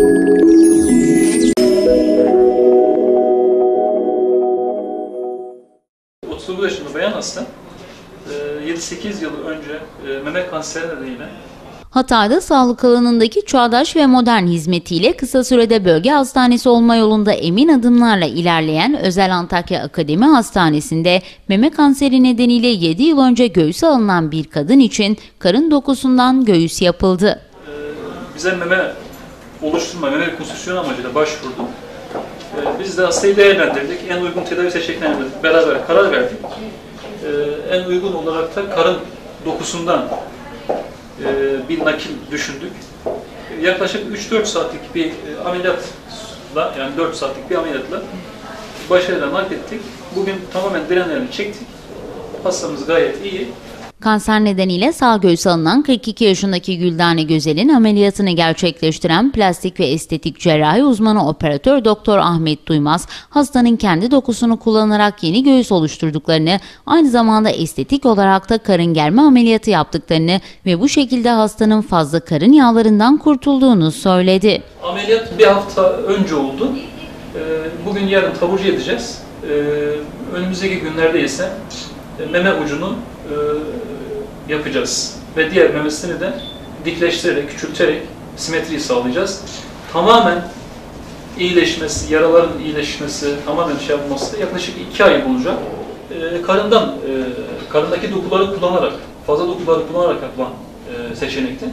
...39 yaşında bayan hasta. Ee, 7-8 yıl önce e, meme kanseri nedeniyle Hatay'da sağlık alanındaki çağdaş ve modern hizmetiyle kısa sürede bölge hastanesi olma yolunda emin adımlarla ilerleyen Özel Antakya Akademi Hastanesi'nde meme kanseri nedeniyle 7 yıl önce göğüse alınan bir kadın için karın dokusundan göğüs yapıldı. bize meme oluşturma, meme rekonstrüksiyon amacıyla başvurdu. Ee, Biz de hastayı değerlendirdik. En uygun tedavi seçeneklerine beraber karar verdik. Ee, En uygun olarak da karın dokusundan e, bir nakil düşündük. Yaklaşık 3-4 saatlik bir e, ameliyatla, yani 4 saatlik bir ameliyatla başarıyla naklettik. Bugün tamamen drenlerini çektik. Hastamız gayet iyi. Kanser nedeniyle sağ göğüse alınan 42 yaşındaki Güldane Gözel'in ameliyatını gerçekleştiren plastik ve estetik cerrahi uzmanı operatör Doktor Ahmet Duymaz, hastanın kendi dokusunu kullanarak yeni göğüs oluşturduklarını, aynı zamanda estetik olarak da karın germe ameliyatı yaptıklarını ve bu şekilde hastanın fazla karın yağlarından kurtulduğunu söyledi. Ameliyat bir hafta önce oldu. Ee, Bugün yarın taburcu edeceğiz. Ee, Önümüzdeki günlerde ise meme ucunu e, yapacağız. Ve diğer memesini de dikleştirerek, küçülterek simetriyi sağlayacağız. Tamamen iyileşmesi, yaraların iyileşmesi, tamamen şey yapması yaklaşık iki ay bulacak. Ee, Karından, e, karındaki dokuları kullanarak, fazla dokuları kullanarak yapılan e, seçenekti.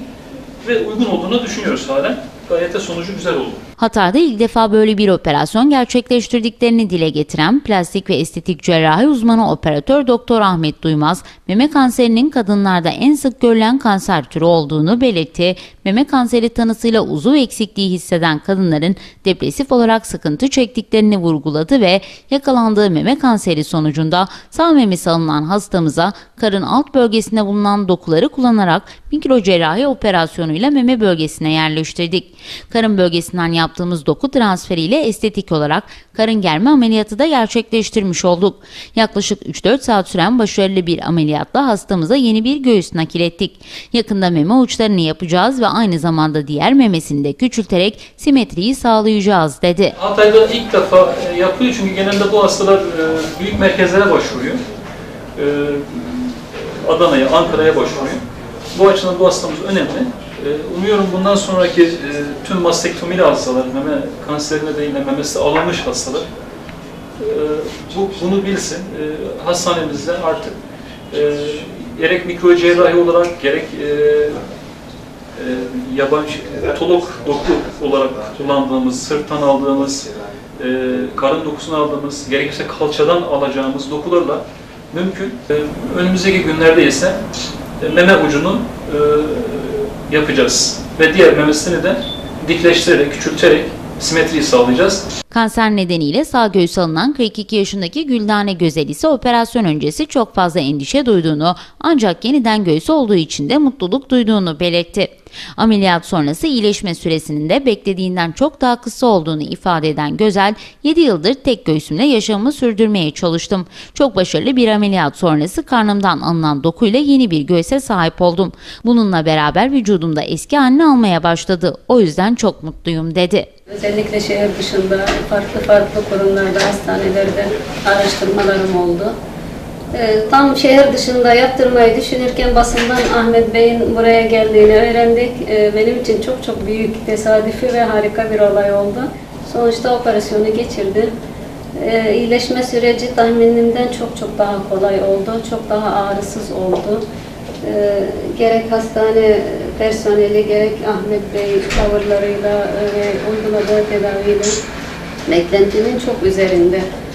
Ve uygun olduğunu düşünüyoruz halen. Gayet de sonucu güzel oldu. Hatay'da ilk defa böyle bir operasyon gerçekleştirdiklerini dile getiren plastik ve estetik cerrahi uzmanı operatör Doktor Ahmet Duymaz, meme kanserinin kadınlarda en sık görülen kanser türü olduğunu belirtti. Meme kanseri tanısıyla uzuv eksikliği hisseden kadınların depresif olarak sıkıntı çektiklerini vurguladı ve yakalandığı meme kanseri sonucunda sağ memesi alınan hastamıza karın alt bölgesinde bulunan dokuları kullanarak mikrocerrahi operasyonuyla meme bölgesine yerleştirdik. Karın bölgesinden yaptığımız doku transferiyle estetik olarak karın germe ameliyatı da gerçekleştirmiş olduk. Yaklaşık 3-4 saat süren başarılı bir ameliyatla hastamıza yeni bir göğüs nakil ettik. Yakında meme uçlarını yapacağız ve aynı zamanda diğer memesini de küçülterek simetriyi sağlayacağız dedi. Hatay'da ilk defa e, yapılıyor çünkü genelde bu hastalar e, büyük merkezlere başvuruyor. E, Adana'ya, Ankara'ya başvuruyor. Bu açıdan bu hastamız önemli. E, Umuyorum bundan sonraki e, tüm mastektomili hastalar, meme kanseri nedeniyle memesi alınmış hastalar e, bu, bunu bilsin. E, Hastanemizde artık e, gerek mikrocerrahi olarak gerek e, e, yabancı otolog doku olarak kullandığımız, sırttan aldığımız, karın dokusunu aldığımız, gerekirse kalçadan alacağımız dokularla mümkün. Önümüzdeki günlerde ise meme ucunu e, yapacağız ve diğer memesini de dikleştirerek, küçülterek simetriyi sağlayacağız. Kanser nedeniyle sağ göğüs alınan 42 yaşındaki Güldane Gözel ise operasyon öncesi çok fazla endişe duyduğunu ancak yeniden göğüs olduğu için de mutluluk duyduğunu belirtti. Ameliyat sonrası iyileşme süresinin de beklediğinden çok daha kısa olduğunu ifade eden Gözel, 7 yıldır tek göğsümle yaşamımı sürdürmeye çalıştım. Çok başarılı bir ameliyat sonrası karnımdan alınan dokuyla yeni bir göğse sahip oldum. Bununla beraber vücudumda eski halini almaya başladı. O yüzden çok mutluyum dedi. Özellikle şehir dışında farklı farklı kurumlarda, hastanelerde araştırmalarım oldu. Ee, tam şehir dışında yaptırmayı düşünürken basından Ahmet Bey'in buraya geldiğini öğrendik. Ee, benim için çok çok büyük tesadüfi ve harika bir olay oldu. Sonuçta operasyonu geçirdi. Ee, iyileşme süreci tahminimden çok çok daha kolay oldu. Çok daha ağrısız oldu. Gerek hastane personeli gerek Ahmet Bey tavırlarıyla ve uyguladığı tedaviyle beklentinin çok üzerinde e,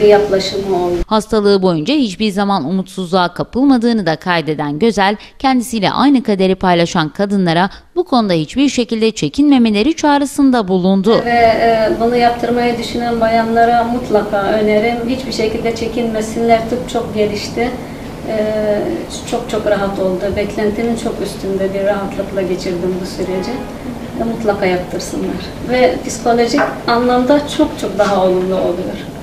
bir yaklaşımı oldu. Hastalığı boyunca hiçbir zaman umutsuzluğa kapılmadığını da kaydeden Gözel, kendisiyle aynı kaderi paylaşan kadınlara bu konuda hiçbir şekilde çekinmemeleri çağrısında bulundu. Ve e, bunu yaptırmayı düşünen bayanlara mutlaka önerim. Hiçbir şekilde çekinmesinler. Tıp çok gelişti. E, çok çok rahat oldu. Beklentimin çok üstünde bir rahatlıkla geçirdim bu süreci. E, mutlaka yaptırsınlar. Ve psikolojik anlamda çok çok daha olumlu oluyor.